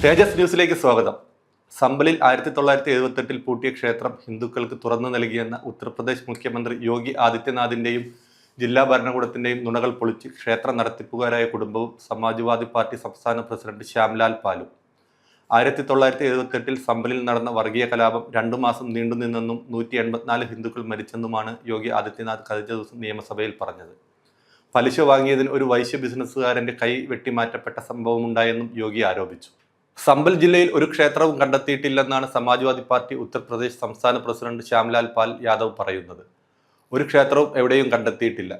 തേജസ് ന്യൂസിലേക്ക് സ്വാഗതം. സമ്പലിൽ ആയിരത്തി തൊള്ളായിരത്തി എഴുപത്തെട്ടിൽ പൂട്ടിയ ക്ഷേത്രം ഹിന്ദുക്കൾക്ക് തുറന്നു നൽകിയെന്ന ഉത്തർപ്രദേശ് മുഖ്യമന്ത്രി യോഗി ആദിത്യനാഥിന്റെയും ജില്ലാ ഭരണകൂടത്തിന്റെയും നുണകൾ പൊളിച്ച് ക്ഷേത്ര നടത്തിപ്പുകാരായ കുടുംബവും സമാജ്വാദി പാർട്ടി സംസ്ഥാന പ്രസിഡന്റ് ശ്യാംലാൽ പാലും. ആയിരത്തി തൊള്ളായിരത്തി എഴുപത്തെട്ടിൽ സമ്പലിൽ നടന്ന വർഗീയ കലാപം രണ്ടു മാസം നീണ്ടുനിന്നെന്നും നൂറ്റി എൺപത്തിനാല് ഹിന്ദുക്കൾ മരിച്ചെന്നുമാണ് യോഗി ആദിത്യനാഥ് കഴിഞ്ഞ ദിവസം നിയമസഭയിൽ പറഞ്ഞത്. പലിശ വാങ്ങിയതിന് ഒരു വൈശ്യ ബിസിനസ്സുകാരന്റെ കൈ വെട്ടിമാറ്റപ്പെട്ട സംഭവമുണ്ടായെന്നും യോഗി ആരോപിച്ചു. സമ്പൽ ജില്ലയിൽ ഒരു ക്ഷേത്രവും കണ്ടെത്തിയിട്ടില്ലെന്നാണ് സമാജ്വാദി പാർട്ടി ഉത്തർപ്രദേശ് സംസ്ഥാന പ്രസിഡന്റ് ശ്യാംലാൽ പാൽ യാദവ് പറയുന്നത്. ഒരു ക്ഷേത്രവും എവിടെയും കണ്ടെത്തിയിട്ടില്ല.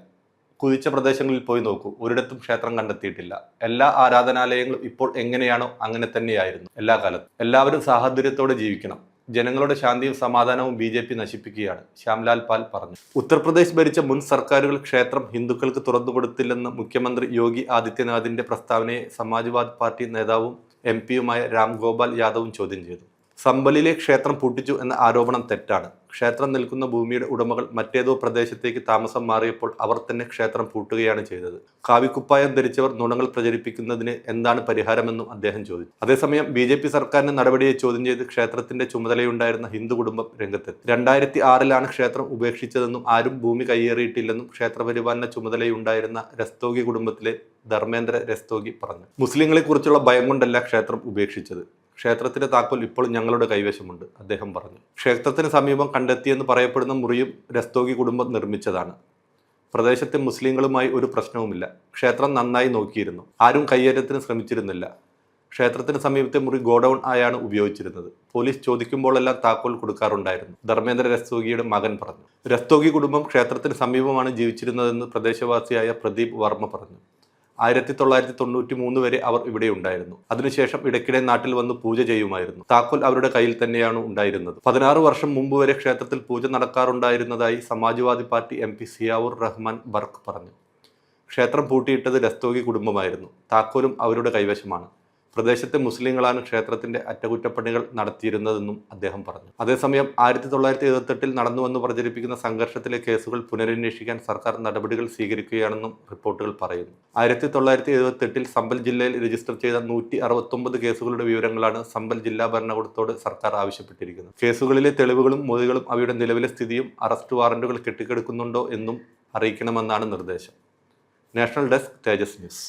കുതിച്ച പ്രദേശങ്ങളിൽ പോയി നോക്കൂ. ഒരിടത്തും ക്ഷേത്രം കണ്ടെത്തിയിട്ടില്ല. എല്ലാ ആരാധനാലയങ്ങളും ഇപ്പോൾ എങ്ങനെയാണോ അങ്ങനെ തന്നെയായിരുന്നു. എല്ലാ കാലത്തും. എല്ലാവരും സാഹോദര്യത്തോടെ ജീവിക്കണം. ജനങ്ങളുടെ ശാന്തിയും സമാധാനവും ബി ജെ പി നശിപ്പിക്കുകയാണ് ശ്യാംലാൽ പാൽ പറഞ്ഞു ഉത്തർപ്രദേശ് ഭരിച്ച മുൻ സർക്കാരുകൾ ക്ഷേത്രം ഹിന്ദുക്കൾക്ക് തുറന്നു തുറന്നുകൊടുത്തില്ലെന്ന് മുഖ്യമന്ത്രി യോഗി ആദിത്യനാഥിന്റെ പ്രസ്താവനയെ സമാജ്വാദി പാർട്ടി നേതാവും എം പിയുമായ രാം ഗോപാൽ യാദവും ചോദ്യം ചെയ്തു. സമ്പലിലെ ക്ഷേത്രം പൂട്ടിച്ചു എന്ന ആരോപണം തെറ്റാണ്. ക്ഷേത്രം നിൽക്കുന്ന ഭൂമിയുടെ ഉടമകൾ മറ്റേതോ പ്രദേശത്തേക്ക് താമസം മാറിയപ്പോൾ അവർ തന്നെ ക്ഷേത്രം പൂട്ടുകയാണ് ചെയ്തത്. കാവിക്കുപ്പായം ധരിച്ചവർ നുണങ്ങൾ പ്രചരിപ്പിക്കുന്നതിന് എന്താണ് പരിഹാരമെന്നും അദ്ദേഹം ചോദിച്ചു. അതേസമയം ബി ജെ പി സർക്കാരിന്റെ നടപടിയെ ചോദ്യം ചെയ്ത് ക്ഷേത്രത്തിന്റെ ചുമതലയുണ്ടായിരുന്ന ഹിന്ദു കുടുംബം രംഗത്തെത്തി. രണ്ടായിരത്തി ആറിലാണ് ക്ഷേത്രം ഉപേക്ഷിച്ചതെന്നും ആരും ഭൂമി കയ്യേറിയിട്ടില്ലെന്നും ക്ഷേത്രപരിപാലന ചുമതലയുണ്ടായിരുന്ന രസ്തോഗി കുടുംബത്തിലെ ധർമ്മേന്ദ്ര രസ്തോഗി പറഞ്ഞു. മുസ്ലിങ്ങളെക്കുറിച്ചുള്ള ഭയം കൊണ്ടല്ല ക്ഷേത്രം ഉപേക്ഷിച്ചത്. ക്ഷേത്രത്തിന്റെ താക്കോൽ ഇപ്പോൾ ഞങ്ങളുടെ കൈവശമുണ്ട് അദ്ദേഹം പറഞ്ഞു. ക്ഷേത്രത്തിന് സമീപം കണ്ടെത്തിയെന്ന് പറയപ്പെടുന്ന മുറിയും രസ്തോഗി കുടുംബം നിർമ്മിച്ചതാണ്. പ്രദേശത്തെ മുസ്ലിങ്ങളുമായി ഒരു പ്രശ്നവുമില്ല. ക്ഷേത്രം നന്നായി നോക്കിയിരുന്നു. ആരും കയ്യേറ്റത്തിന് ശ്രമിച്ചിരുന്നില്ല. ക്ഷേത്രത്തിന് സമീപത്തെ മുറി ഗോഡൌൺ ആയാണ് ഉപയോഗിച്ചിരുന്നത്. പോലീസ് ചോദിക്കുമ്പോഴെല്ലാം താക്കോൽ കൊടുക്കാറുണ്ടായിരുന്നു ധർമ്മേന്ദ്ര രസ്തോഗിയുടെ മകൻ പറഞ്ഞു. രസ്തോഗി കുടുംബം ക്ഷേത്രത്തിന് സമീപമാണ് ജീവിച്ചിരുന്നതെന്ന് പ്രദേശവാസിയായ പ്രദീപ് വർമ്മ പറഞ്ഞു. ആയിരത്തി തൊള്ളായിരത്തി തൊണ്ണൂറ്റി മൂന്ന് വരെ അവർ ഇവിടെ ഉണ്ടായിരുന്നു. അതിനുശേഷം ഇടയ്ക്കിടെ നാട്ടിൽ വന്ന് പൂജ ചെയ്യുമായിരുന്നു. താക്കോൽ അവരുടെ കയ്യിൽ തന്നെയാണ് ഉണ്ടായിരുന്നത്. പതിനാറ് വർഷം മുമ്പ് വരെ ക്ഷേത്രത്തിൽ പൂജ നടക്കാറുണ്ടായിരുന്നതായി Samajwadi party M P Ziaur Rahman Barq പറഞ്ഞു. ക്ഷേത്രം പൂട്ടിയിട്ടത് രസ്തോഗി കുടുംബമായിരുന്നു. താക്കോലും അവരുടെ കൈവശമാണ്. പ്രദേശത്തെ മുസ്ലിങ്ങളാണ് ക്ഷേത്രത്തിന്റെ അറ്റകുറ്റപ്പണികൾ നടത്തിയിരുന്നതെന്നും അദ്ദേഹം പറഞ്ഞു. അതേസമയം ആയിരത്തി തൊള്ളായിരത്തി എഴുപത്തെട്ടിൽ നടന്നുവെന്ന് പ്രചരിപ്പിക്കുന്ന സംഘർഷത്തിലെ കേസുകൾ പുനരന്വേഷിക്കാൻ സർക്കാർ നടപടികൾ സ്വീകരിക്കുകയാണെന്നും റിപ്പോർട്ടുകൾ പറയുന്നു. ആയിരത്തി തൊള്ളായിരത്തി എഴുപത്തെട്ടിൽ സമ്പൽ ജില്ലയിൽ രജിസ്റ്റർ ചെയ്ത നൂറ്റി അറുപത്തൊമ്പത് കേസുകളുടെ വിവരങ്ങളാണ് സമ്പൽ ജില്ലാ ഭരണകൂടത്തോട് സർക്കാർ ആവശ്യപ്പെട്ടിരിക്കുന്നത്. കേസുകളിലെ തെളിവുകളും മൊഴികളും അവയുടെ നിലവിലെ സ്ഥിതിയും അറസ്റ്റ് വാറന്റുകൾ കെട്ടിക്കെടുക്കുന്നുണ്ടോ എന്നും അറിയിക്കണമെന്നാണ് നിർദ്ദേശം. National desk Tejas news.